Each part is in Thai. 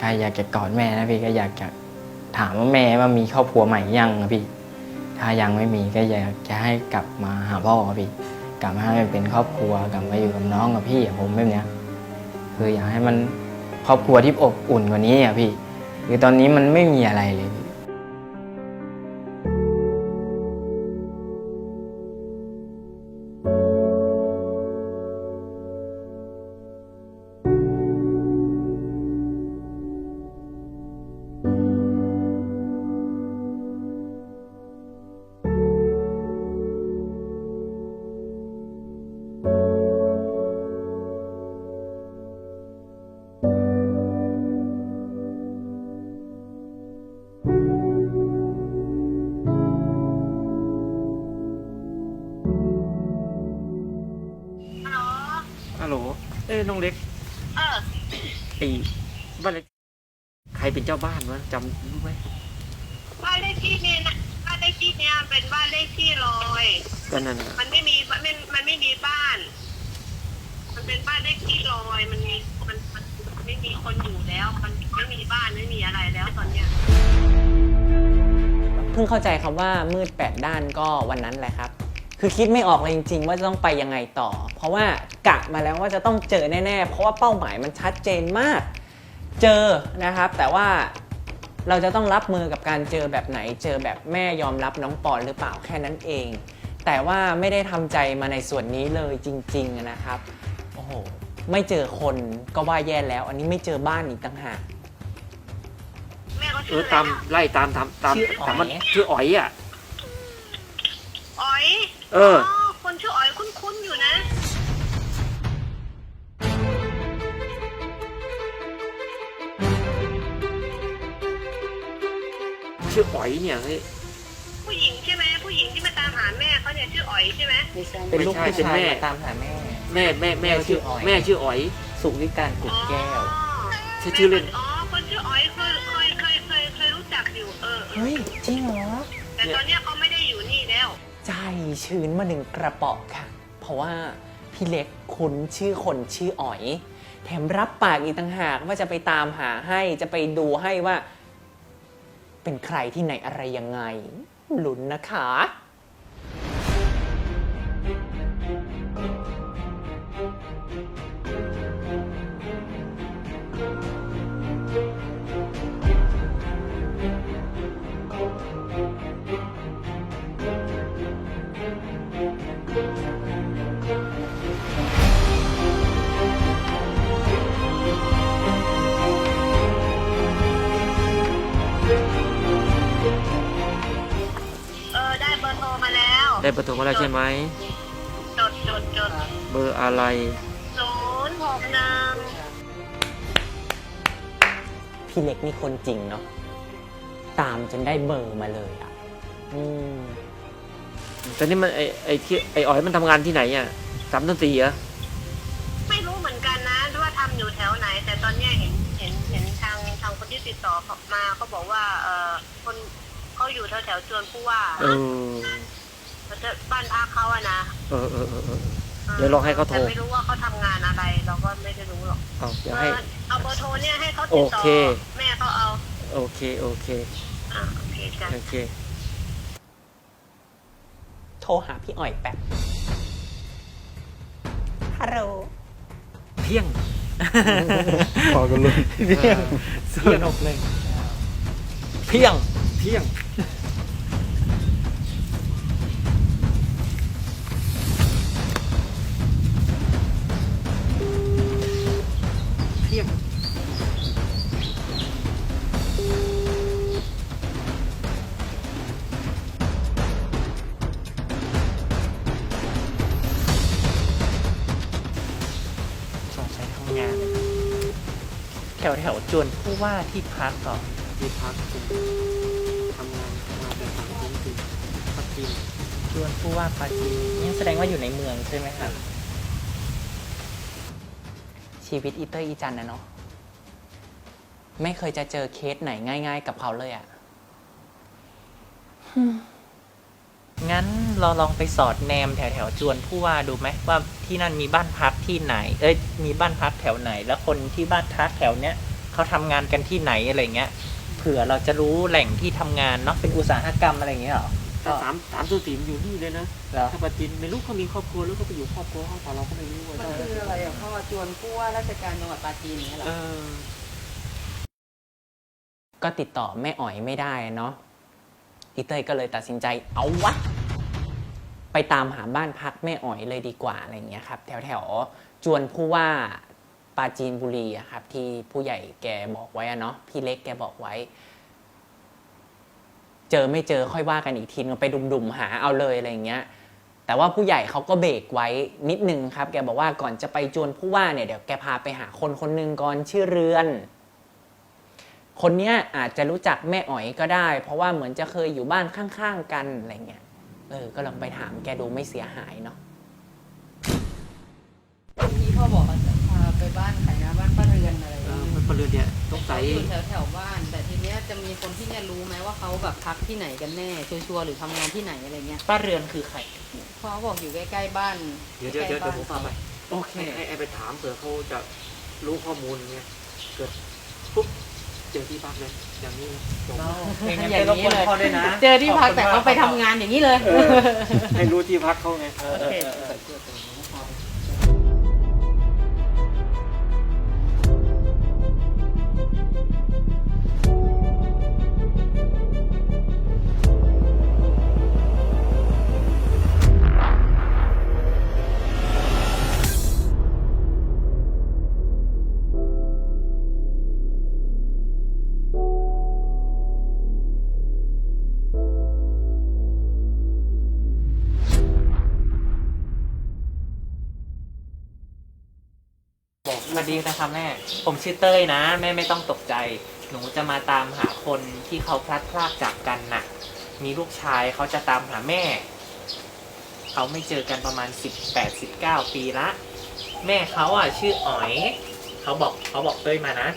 ก็อยากจะกอดแม่นะพี่ก็อยากจะถามว่าแม่ว่ามีครอบครัวใหม่ยังนะพี่ ถ้ายังไม่มีก็อยากจะให้กลับมาหาพ่อพี่ กลับมาให้มันเป็นครอบครัวกลับมาอยู่กับน้องกับพี่ผมแบบเนี้ยคืออยากให้มันครอบครัวที่อบอุ่นกว่านี้อะพี่ คือตอนนี้มันไม่มีอะไรเลยพี่ ไอ้บ้านเล็กใครเป็นเจ้าบ้านวะจำรู้ไหมบ้านเลขที่เนี่ยนะบ้านเลขที่เนี่ยเป็นบ้านเลขที่ลอย ก็นั่นน่ะมันไม่มีมันไม่มันไม่มีบ้าน มันเป็นบ้านเลขที่ลอย มันมีมันมันมันไม่มีคนอยู่แล้ว มันไม่มีบ้านไม่มีอะไรแล้วตอนเนี้ย เพิ่งเข้าใจคำว่ามืดแปดด้านก็วันนั้นแหละครับ คือคิดไม่ออกเลยจริง ๆ ว่าจะต้องไปยังไงต่อ เพราะว่า กะมาแล้วว่าจะต้องเจอแน่ๆ เพราะว่าเป้าหมายมันชัดเจนมาก เจอนะครับ แต่ว่าเราจะต้องรับมือกับการเจอแบบไหน เจอแบบแม่ยอมรับน้องปอนหรือเปล่าแค่นั้นเอง แต่ว่าไม่ได้ทำใจมาในส่วนนี้เลยจริง ๆนะครับ โอ้โห ไม่เจอคนก็ว่าแย่แล้ว อันนี้ไม่เจอบ้านอีกต่างหากแม่ก็เอชื่อออะไรตามนะไล่ตามตามตามชื่ออ๋อยถามมันชื่ออ๋อยอะ อ๋อยเออคนชื่อ ชื่ออ๋อยเนี่ยเฮ้ยผู้หญิงใช่ไหมผู้หญิงที่มาตามหาแม่เขาเนี่ยชื่ออ๋อยใช่ไหมไม่ใช่เป็นลูกผู้ชายมาตามหาแม่ แม่แม่แม่ชื่อแม่ชื่ออ๋อยแม่ชื่ออ๋อยสุวิการกุดแก้วชื่อชื่อเล่นอ๋อคนชื่ออ๋อยเคยเคยเคยเคยเคยรู้จักอยู่เออเออเฮ้ยจริงเหรอแต่ตอนเนี้ยเขาไม่ได้อยู่นี่แล้วใจชื้นมาหนึ่งกระป๋องค่ะ เพราะว่าพี่เล็กคุ้นชื่อคนชื่ออ๋อย แถมรับปากอีกต่างหากว่าจะไปตามหาให้จะไปดูให้ว่า เป็นใครที่ไหนอะไรยังไงลุ้นนะคะ มาแล้วได้ประตูมาแล้วใช่ไหม จดจดจดเบอร์อะไร ศูนย์หกหนึ่งพี่เล็กนี่คนจริงเนาะตามจนได้เบอร์มาเลยอะ อืมแต่นี่มันไอไอที่ไออ๋อยมันทำงานที่ไหนอะสามต้นตีเหรอไม่รู้เหมือนกันนะว่าทำอยู่แถวไหน แต่ตอนเนี้ยเห็นเห็นเห็นทางทางคนที่ติดต่อเขามาเขาบอกว่า เออคนเขาอยู่แถวแถวๆจวนผู้ว่า เออ เขาจะบ้านพักเขาอะนะเออเออเออเออ เดี๋ยวลองให้เขาโทร แต่ไม่รู้ว่าเขาทำงานอะไร เราก็ไม่ได้รู้หรอกเอาเดี๋ยวเอให้อเอาเบอร์โทรเนี่ยให้เขาติดต่อโอเค แม่เขาเอาโอเคโอเคอ่าโอเคจ้ะ โอเค โทรหาพี่อ๋อยแป๊บ ฮัลโหลเที่ยงพอกันเลย เพียงสนุกเลย เพียงเที่ยง วแถวๆจวนผู้ว่าที่พักก่อนที่พักจริงทำงานทำงานแต่ทางจริงจริงพักจริงจวนผู้ว่าปาจีนนี่แสดงว่าอยู่ในเมืองใช่ไหมครับ ชีวิตอีเตอร์อีจันนะเนาะไม่เคยจะเจอเคสไหนง่าย ๆ กับเขาเลยอะ่ะงั้นเราลองไปสอดแนมแถวแถวๆจวนผู้ว่าดูไหมว่าที่นั่นมีบ้านพัก ที่ไหน เอ้ยมีบ้านพักแถวไหน แล้วคนที่บ้านพักแถวเนี้ยเขาทำงานกันที่ไหนอะไรเงี้ยเผื่อเราจะรู้แหล่งที่ทำงานเนาะเป็นอุตสาหกรรมอะไรอย่างเงี้ยเหรอถ้าสามสามตัวสีมนอยู่นี่เลยนะเหรอถ้าปาจินไม่รู้เขามีครอบครัวหรือเขาไปอยู่ครอบครัวเขาแต่เราก็ไม่รู้ว่ามันคืออะไรอะพ่อจวนผู้ว่าราชการจังหวัดปราจีนอย่างเงี้ยเหรอเออก็ติดต่อแม่อ๋อยไม่ได้เนาะอีเต้ยก็เลยตัดสินใจเอาวะ ไปตามหาบ้านพักแม่อ๋อยเลยดีกว่าอะไรเงี้ยครับแถวแถวจวนผู้ว่าปาจีนบุรีครับที่ผู้ใหญ่แกบอกไว้อะเนาะพี่เล็กแกบอกไว้ เจอไม่เจอค่อยว่ากันอีกทีนึงไปดุมๆหาเอาเลยอะไรเงี้ยแต่ว่าผู้ใหญ่เขาก็เบรกไว้นิดนึงครับ แกบอกว่าก่อนจะไปจวนผู้ว่าเนี่ยเดี๋ยวแกพาไปหาคนคนหนึ่งก่อนชื่อเรือน คนเนี้ยอาจจะรู้จักแม่อ๋อยก็ได้ เพราะว่าเหมือนจะเคยอยู่บ้านข้างๆกันอะไรเงี้ย เออ ก็ลองไปถามแกดูไม่เสียหายเนาะที่พ่อบอกว่าจะพาไปบ้านใครนะบ้านป้าเรือนอะไรเออมันเป็นเรือนเนี่ยต้องใส่เขาอยู่แถวแถวๆบ้าน แต่ทีเนี้ยจะมีคนที่เนี่ยรู้ไหมว่าเขาแบบพักที่ไหนกันแน่ชัวร์ๆหรือทำงานที่ไหนอะไรเงี้ยป้าเรือนคือใคร พ่อบอกอยู่ใกล้ๆบ้านเดี๋ยวเดี๋ยวเดี๋ยวใกล้เดี๋ยวผมๆบ้พานไปโอเค ให้ให้ให้ไปถามเผื่อเขาจะรู้ข้อมูลเงี้ยเกิดปุ๊บเจอที่พักเลยอย่างนี้จบอย่างนั้นอย่างก็รบนี้กวนเลยพ่อด้วยนะเจอที่พักแต่เขาไปทำงานอย่างนี้เลยเออให้รู้ที่พักเขาไงเออเออเออสวัส ดีนะครับแม่ ผมชื่อเต้ยนะ แม่ไม่ต้องตกใจ หนูจะมาตามหาคนที่เขาพลัดพรากจากกันน่ะ มีลูกชายเขาจะตามหาแม่ เขาไม่เจอกันประมาณ 18 19 ปีละ แม่เขาอะชื่ออ๋อย เขาบอกเขาบอกเต้ยมานะ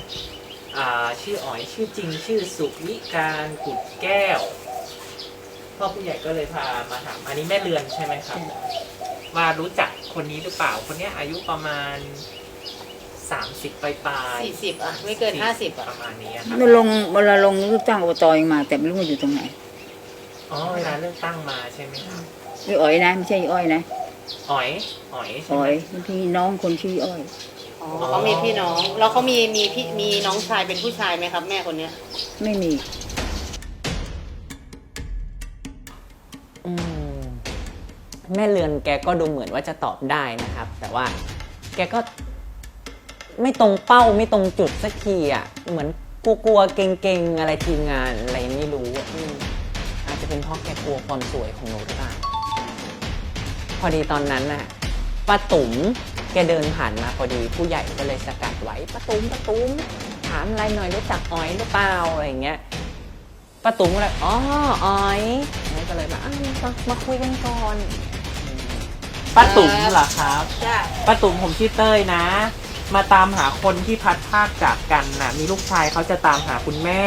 อ่าชื่ออ๋อยชื่อจริงชื่อสุวิการกุดแก้วพ่อผู้ใหญ่ก็เลยพามาถามอันนี้แม่เรือนใช่ไหมครับ ว่ารู้จักคนนี้หรือเปล่าคนเนี้ยอายุประมาณ 30ปลายปลายๆสี่สิบอะ ไม่เกินห้าสิบอะ ประมาณนี้อะครับเวลาลงเวลาลงเลือกตั้งอบตยังมา แต่ไม่รู้มันอยู่ตรงไหนอ๋อเวลาเลือกตั้งมาใช่ไหมครับนี่อ้อยนะไม่ใช่อ้อยนะอ๋อยอ๋อยใช่อ้ไหอม ยพี่น้องคนชื่ออ้อย อ๋อเขามีพี่น้อง แล้วเขามีมีพี่มีน้องชายเป็นผู้ชายไหมครับ แม่คนเนี้ย ไม่มี อืมแม่เรือนแกก็ดูเหมือนว่าจะตอบได้นะครับ แต่ว่าแกก็ ไม่ตรงเป้าไม่ตรงจุดสักทีอะเหมือนกลัวๆเก่งๆอะไรทีมงานอะไรไม่รู้อะอืมอาจจะเป็นเพราะแกกลัวความสวยของหนูหรือเปล่าพอดีตอนนั้นน่ะป้าตุ๋มแกเดินผ่านมาพอดีผู้ใหญ่ก็เลยสกัดไว้ป้าตุ๋มป้าตุ๋มถามอะไรหน่อยรู้จักอ้อยหรือเปล่าอะไรอย่างเงี้ยป้าตุ๋มก็เลยอ๋ออ๋อยแล้วก็เลยมาอ้าวมามาคุยกันก่อน ป้าตุ๋มเหรอครับ จ้าป้าตุ๋มผมชื่อเต้ยนะ มาตามหาคนที่พัดพรากจากกันน่ะ มีลูกชายเขาจะตามหาคุณแม่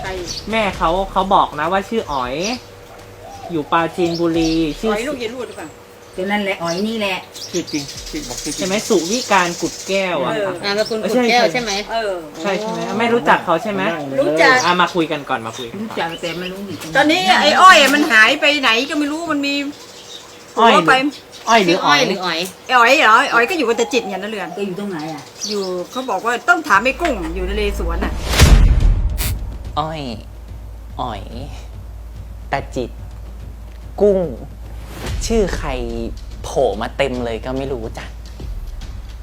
ใครแม่เขาเขาบอกนะว่าชื่ออ๋อย อยู่ปราจีนบุรีชื่ออ้อยลูกอย่ารูดหรือเปล่าแต่นั่นแหละอ้อยนี่แหละ ชื่อจริงชื่อบอกชื่อจริง ใช่ไหมสุวิการกุดแก้วอะครับนามสกุลเออกุดแก้วใช่ใช่ไหม เออ ใช่ใช่ไหมไม่รู้จักเขาใช่ไหมรู้จัก อะมาคุยกันก่อนมาคุยกันรู้ก่อนจักแต่ไม่รู้อยู่ตรงไหตอนนี้ไอ้อ้อยมันหายไปไหนก็ไม่รู้มันมีอ้อยหัวหไปรื ออ้อยหรืชื่อออ๋อ้ออยยหรืออ๋อยไอ้อ้อยเหรอไอ้อ้อยก็อยู่กับตาจิตอย่างนั้นเรือน ก็อยู่ตรงไหนอะ อยู่เขาบอกว่าต้องถามไอ้กุ้งอยู่ในเลสวนอะ อ้อยอ๋อยตาจิต กุ้ง ชื่อใครโผล่มาเต็มเลยก็ไม่รู้จ้ะ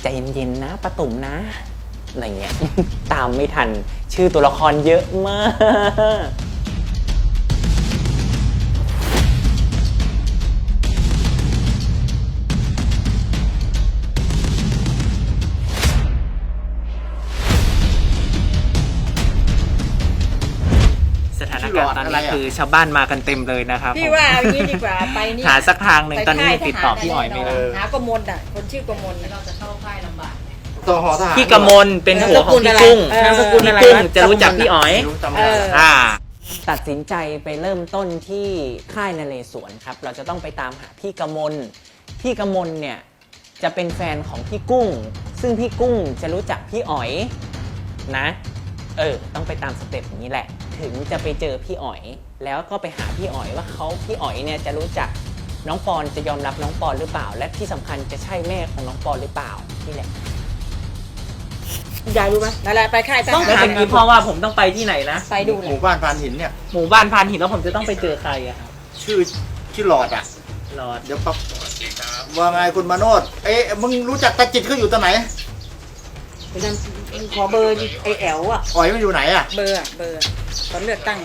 ใจเย็นๆนะป้าตุ๋มนะอะไรเงี้ย ตามไม่ทัน ชื่อตัวละครเยอะมาก ถานการณ์ตอนนี้คือชาวบ้านมากันเต็มเลยนะครับพี่ว่าเอางี้ดีกว่าไปนี่หาสักทางหนึ่งตอนนี้ยังติดต่อพี่อ๋อยไม่ได้หากมลอะคนชื่อกมลเราจะเข้าค่ายลำบากเนี่ยต่อหอทหารพี่กมลเป็นหัวของพี่กุ้งนามสกุลอะไรพี่กุ้งวะจะรู้จักพี่อ๋อยรู้จำเอได้ อ อ่า ตัดสินใจไปเริ่มต้นที่ค่ายนเรศวรครับ เราจะต้องไปตามหาพี่กมล พี่กมลเนี่ยจะเป็นแฟนของพี่กุ้ง ซึ่งพี่กุ้งจะรู้จักพี่อ๋อยนะ เออ ต้องไปตามสเต็ปอย่างนี้แหละ ถึงจะไปเจอพี่อ๋อย แล้วก็ไปหาพี่อ๋อยว่าเขาพี่อ๋อยเนี่ยจะรู้จักน้องปอนจะยอมรับน้องปอนหรือเปล่า และที่สำคัญจะใช่แม่ของน้องปอนหรือเปล่านี่แหละ ยายรู้ไหมนั่นแหละไปค่ายทต้องหารถามพี่พ่อว่าผมต้องไปที่ไหนนะไปดูหเลยมู่บ้านพานหินเนี่ย หมู่บ้านพานหินแล้วผมจะต้องไปเจอใครอะครับชื่อชื่อหลอดอะรอดเดี๋ยวปั๊บว่าไงคุณมาโนดเอ๊ะมึงรู้จักตาจิตเขาอยู่ตรงไหนไปนั่ นขอเบอร์ไอแอลอะ อ๋อยมันอยู่ไหนอะ เบอร์อะเบอร์อะตอนเลือกตั้ง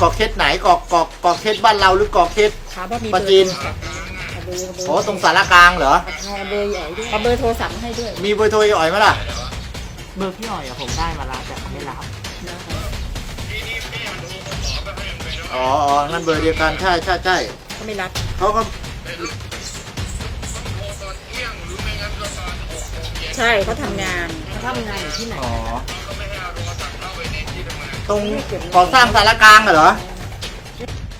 กอกเคสไหนกอกกอกกอกเคสบ้านเราหรือกอกเคส ถามว่ามีปเบลาอร์จีน เอาเบอร์เอาเบอร์โอ้ตรงสารกลางเหรอ เอาเบอร์ใหญ่ด้วยเอาเบอร์โทรศัพท์มาให้ด้วยมีเบอร์โทรอ๋อยไหมล่ะ เบอร์พี่อ๋อยอะผมได้มาแล้วแต่เขาไม่รับอ๋ออ๋องั้นเบอร์เดียวกัน ใช่ใช่ใช่เขาไม่รับเขาก็ ใช่เขาทำงานเขาทำงานอยู่ที่ไหน อ๋อตรงก่อสร้างสารกลางอะเหรอ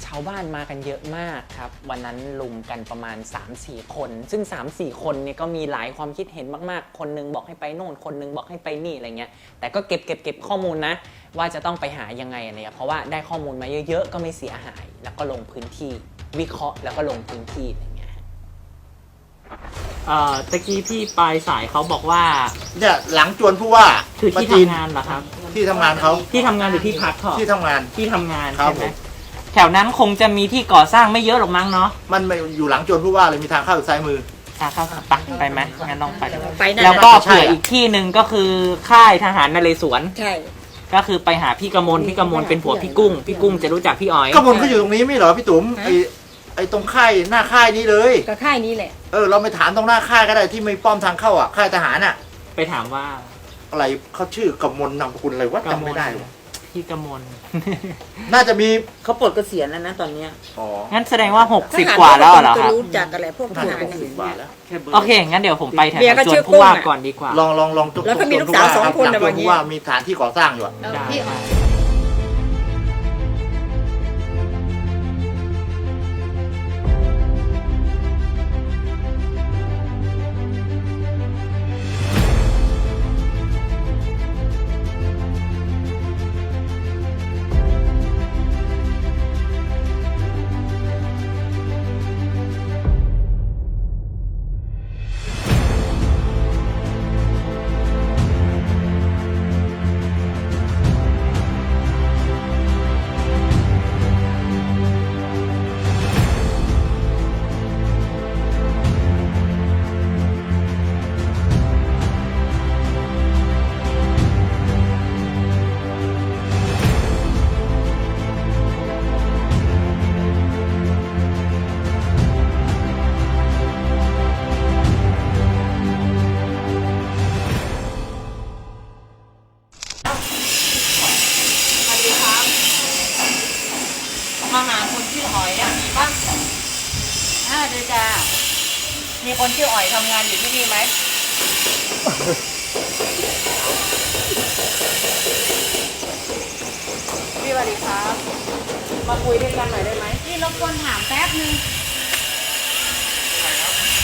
ชาวบ้านมากันเยอะมากครับ วันนั้นลุมกันประมาณ 3-4 คน ซึ่ง 3-4 คนเนี่ยก็มีหลายความคิดเห็นมากๆ คนหนึงบอกให้ไปโน่น คนหนึงบอกให้ไปนี่อะไรเงี้ย แต่ก็เก็บเก็บเก็บข้อมูลนะ ว่าจะต้องไปหายังไงอะไรเงี้ยเพราะว่าได้ข้อมูลมาเยอะๆ ก็ไม่เสียหาย แล้วก็ลงพื้นที่ วิเคราะห์แล้วก็ลงพื้นที่อะไรเงี้ย เอ่อตะกี้พี่ปลายสายเขาบอกว่าเนี่ยหลังจวนผู้ว่าคือปราที่จีนทำงานเหรอครับ ที่ทำงานเขาที่ทำงานหรือที่พักเขาที่ทำงาน ที่ทำงานครับใช่ไหมผมแถวนั้นคงจะมีที่ก่อสร้างไม่เยอะหรอกมั้งเนาะมันไม่อยู่หลังจวนผู้ว่าเลยมีทางเข้าอยู่ซ้ายมือ อะเข้าไปไปไหมงั้นต้องไปไปนั่นแล้วก็ใช่เผื่ออีกที่หนึ่งก็คือค่ายทหารนเรศวรใช่ ก็คือไปหาพี่กมลพี่กมลเป็นผัวพี่กุ้ง พี่กุ้งจะรู้จักพี่อ๋อยก็มลเขาอยู่ตรงนี้ไม่เหรอพี่ตุ๋มไอ ไอตรงค่ายหน้าค่ายนี้เลยก็ค่ายนี้แหละ เออเราไปถามตรงหน้าค่ายก็ได้ที่มีป้อมทางเข้าอะค่ายทหารอะ ไปถามว่าอะไรเขาชื่อกำมลนามสกุลอะไรวะจำไม่ได้วะพี่กมล น่าจะมีเขาปลดเกษียณแล้วนะตอนเนี้ยอ๋องั้นแสดงว่าท60หารกว่าแล้วเหรอก็ครับ รู้จักกันแหละพวกทน่าจะหารหกสิบกว่าแล้ว โอเค งั้นเดี๋ยวผมไปแถวเมียก็จวชื่นอผู้ว่ากุ้งอะ ก่อนดีกว่า ลองลองลองแล้วก็มีลูกสาวสองคนหลันะจววันนี้ผู้ว่ามีฐานที่ก่อสร้างอยู่อะแล้วพี่อ๋อยมา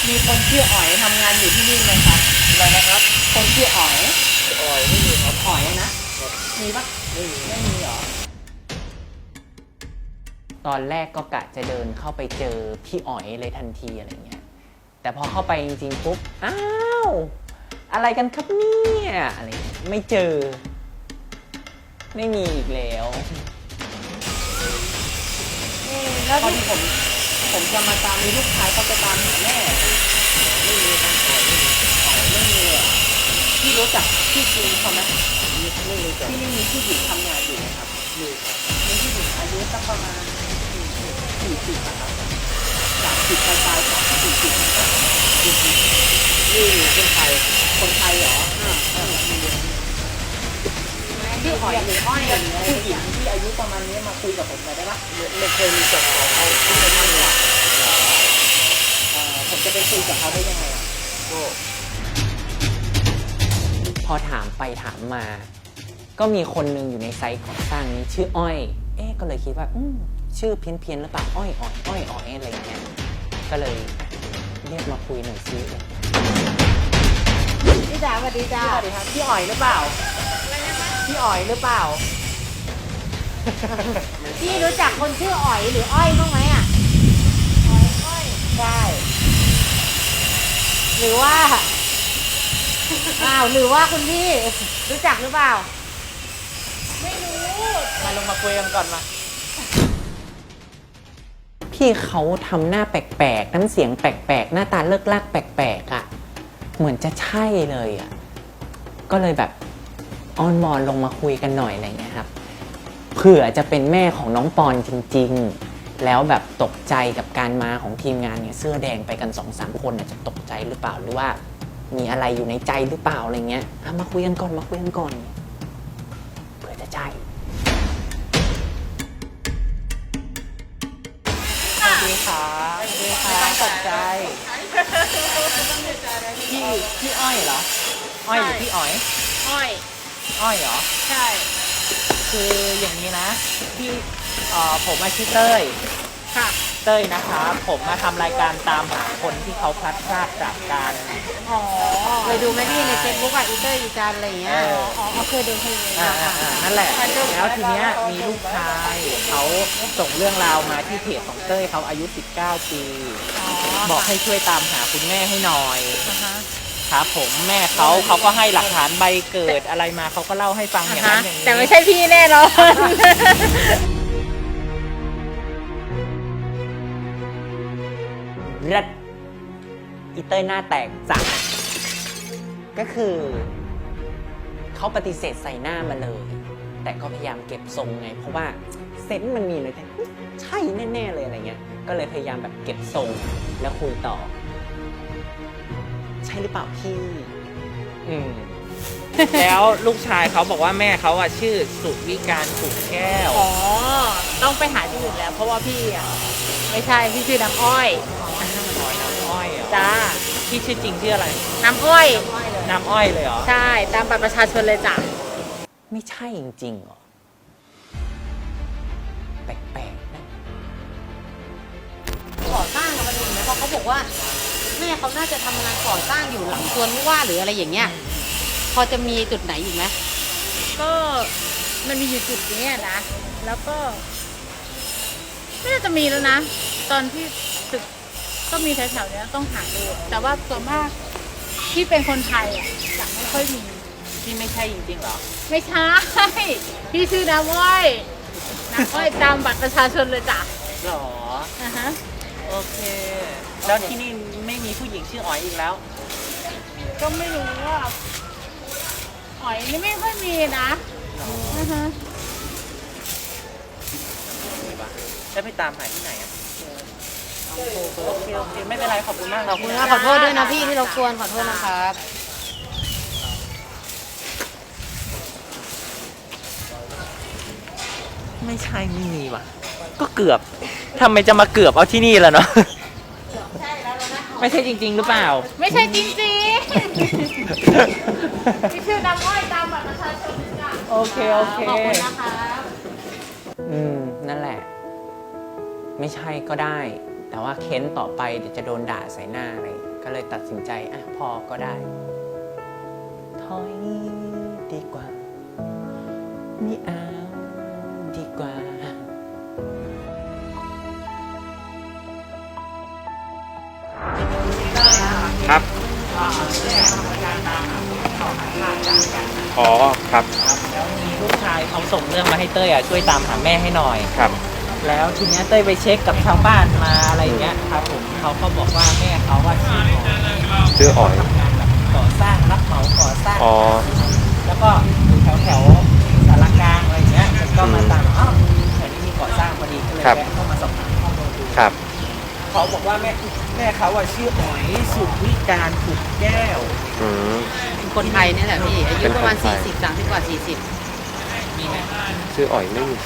มีคนชื่ออ๋อยทำงานอยู่ที่นี่ไหมครับ อะไรนะครับคนชื่ออ๋อยอ๋อยไม่มีครับ อ๋อยนะมีปะไม่มี ไม่มีเหรอ ตอนแรกก็กะจะเดินเข้าไปเจอพี่อ๋อยเลยทันทีอะไรเงี้ย แต่พอเข้าไปจริงๆปุ๊บ อ้าว อะไรกันครับเนี่ยอะไรเงี้ยไม่เจอ ไม่มีอีกแล้ว แล้วที่ผม ผมจะมาตามมีลูกชายเขาจะตามหาแม่ไม่มีคนขายไม่มีขายไม่มีเลยเหรอ พี่รู้จักพี่จริงเขาไหมไม่รู้จักที่นี่มีผู้หญิงทำงานอยู่ไหมครับมีครับมีผู้หญิงอายุสักประมาณสี่สิบนะครับสามสิบปลายๆสองสี่สิบนะครับนี่คนไทยคนไทยเหรออ่าอ่ามีพี่อ๋อยหรืออ้อยอะไรผู้หญิงที่อายุประมาณนี้มาคุยกับผมหน่อยได้ปะไม่เคยมีจับของเขาที่ไม่มีหรอกเอ่อผมจะไปคุยกับเขาได้ยังไงอะ พอถามไปถามมา ก็มีคนหนึงอยู่ในไซต์ก่อสร้างนี้ชื่ออ้อย เอ๊ะก็เลยคิดว่าอืมชื่อเพี้ยนเพียนๆหรือเปล่าอ้อยอ้อยอ้อยอ้อยอะไรอย่างเงี้ยก็เลยเรียกมาคุยหน่อยซิพี่พี่จ๋าสวัสดีจ้าสวัสดีครับพี่อ๋อยหรือเปล่าพี่อ๋อยหรือเปล่าพี่รู้จักคนชื่ออ๋อยหรืออ้อยบ้างไหมอะอ๋อยอ้อยใช่หรือว่า อ้าวหรือว่าคุณพี่รู้จักหรือเปล่ามาลงมาคุยกันก่อนมา พี่เขาทำหน้าแปลกๆน้ำเสียงแปลกๆ หน้าตาเลิกลากแปลกๆอะ่ะ เหมือนจะใช่เลยอะ่ะ ก็เลยแบบอ้อนวอนลงมาคุยกันหน่อยอะไรเงี้ยครับ เผื่อจะเป็นแม่ของน้องปอนจริง ๆ แล้วแบบตกใจกับการมาของทีมงานเนี่ยเสื้อแดงไปกันสองสามคนอาจจะตกใจหรือเปล่าหรือว่า มีอะไรอยู่ในใจหรือเปล่าอะไรเงี้ยอะมาคุยกันก่อนมาคุยกันก่อนเผื่อจะใช่สวัสดีครับสวัสดีครับไม่ต้องตกใจพี่พี่อ้อยเหรอ อ้อยหรือพี่อ๋อย อ้อยอ้อยเหรอ ใช่ คืออย่างนี้นะ พี่เอ่อผมมาชื่อเต้ย ค่ะ เต้ยนะครับผมมาทำรายการตามหาคนที่เขาพลัดพรากจากกันอ๋อเคยดูไหมพี่ในเฟซบุ๊กอะอีเตอร์อีจันอะไรอย่างเงี้ยเอออ๋ออ๋อเคยดูเคยดูอ่าอ่าอ่านั่นแหละ แล้วทีเนี้ยมีลูกชายเขาส่งเรื่องราวมาที่เพจของเต้ยเขาอายุ 19 ปีอ๋อบอกให้ช่วยตามหาคุณแม่ให้หน่อยอ่าฮะครับผมแม่เขาเขาก็ให้หลักฐานใบเกิดอะไรมาเขาก็เล่าให้ฟังอย่างนั้นอย่างนี้ แต่ไม่ใช่พี่แน่นอน รัดอีเต้ยหน้าแตกสักก็คือ เขาปฏิเสธใส่หน้ามาเลย แต่ก็พยายามเก็บทรงไง เพราะว่าเซนส์มันมีเลยแต่ใช่แน่ ๆ เลยอะไรเงี้ย ก็เลยพยายามแบบเก็บทรงแล้วคุยต่อ ใช่หรือเปล่าพี่ อืม แล้วลูกชายเขาบอกว่าแม่เขาอะชื่อสุวิการขุกแก้ว อ๋อ ต้องไปหาที่อื่นแล้ว เพราะว่าพี่อะ ไม่ใช่ พี่ชื่อน้ำอ้อย จ้าพี่ชื่อจริงชื่ออะไร น้ำอ้อย น้ำอ้อยเลยเหรอ ใช่ ตามบัตรประชาชนเลยจ้ะ ไม่ใช่จริงๆเหรอ แปลกๆนะก่อสร้างอะมันมีไหมเพราะเขาบอกว่า แม่เขาน่าจะทำงานก่อสร้างอยู่หลังสวนผู้ว่าหรืออะไรอย่างเงี้ย พอจะมีจุดไหนอีกไหมก็มันมีอยู่จุดเนี้ยนะ แล้วก็ไม่น่าจะมีแล้วนะ ตอนที่ตึ กก็มีแถวๆเนี้ยต้องหาดูแต่ว่าส่วนมากที่เป็นคนไทยอะจะไม่ค่อยมีพี่ไม่ใช่จริงๆเหรอ ไม่ใช่พี่ชื่อน้ำอ้อยน้ำอ้อยตามบัตรประชาชนเลยจ้ะหรอ อ่าฮะโอเค แล้วที่นี่ไม่มีผู้หญิงชื่ออ๋อยอีกแล้ว ก็ไม่รู้ว่าอ๋อยนี่ไม่ค่อยมีนะอ่าฮะแล้วไปตามหาที่ไหนอะ โอเคโอเคไม่เป็นไรขอบคุณมากขอบคุณนะขอโทษด้วยนะพี่ที่เรากวนขอโทษนะครับไม่ใช่ไม่มีว่ะ ก็เกือบทำไมจะมาเกือบเอาที่นี่ล่ะเนาะไม่ใช่จริง ๆ หรือเปล่า ไม่ใช่จริงๆพี่ชื่อน้ำอ้อยตามบัตรประชาชนเลยจ้ะโอเค โอเค ขอบคุณนะคะ อืม นั่นแหละ ไม่ใช่ก็ได้ แต่ว่าเค้นต่อไปเดี๋ยวจะโดนด่าใส่หน้าอะไรก็เลยตัดสินใจอะพอก็ได้ ถอยดีกว่าไม่เอาดีกว่า ครับอ๋อครับ แล้วมีลูกชายเขาส่งเรื่องมาให้เต้ยอะช่วยตามหาแม่ให้หน่อย ครับ แล้วทีเนี้ยเต้ยไปเช็คกับชาวบ้านมาอะไรอย่างเงี้ยครับผมเขาก็บอกว่าแม่เขาว่าชื่ออ๋อยชื่ออ๋อย ทำงานแบบก่อสร้างรับเหมาก่อสร้าง อ๋อ แล้วก็อยู่แถวแถวๆสารกลางอะไรอย่างเงี้ยมันก็มาตามอ้าวแถวนี้มีก่อสร้างพอดีก็เลยครับ แวะเข้ามาสอบถามข้อมูลดูครับ เขาบอกว่าแม่แม่เขาอะชื่ออ๋อยสุวิการขุดแก้ว อืม เป็นคนไทยนี่แหละพี่ อายุประมาณ เป็นคนไทย 40 30 กว่า 40มีไหมชื่ออ๋อยไม่มี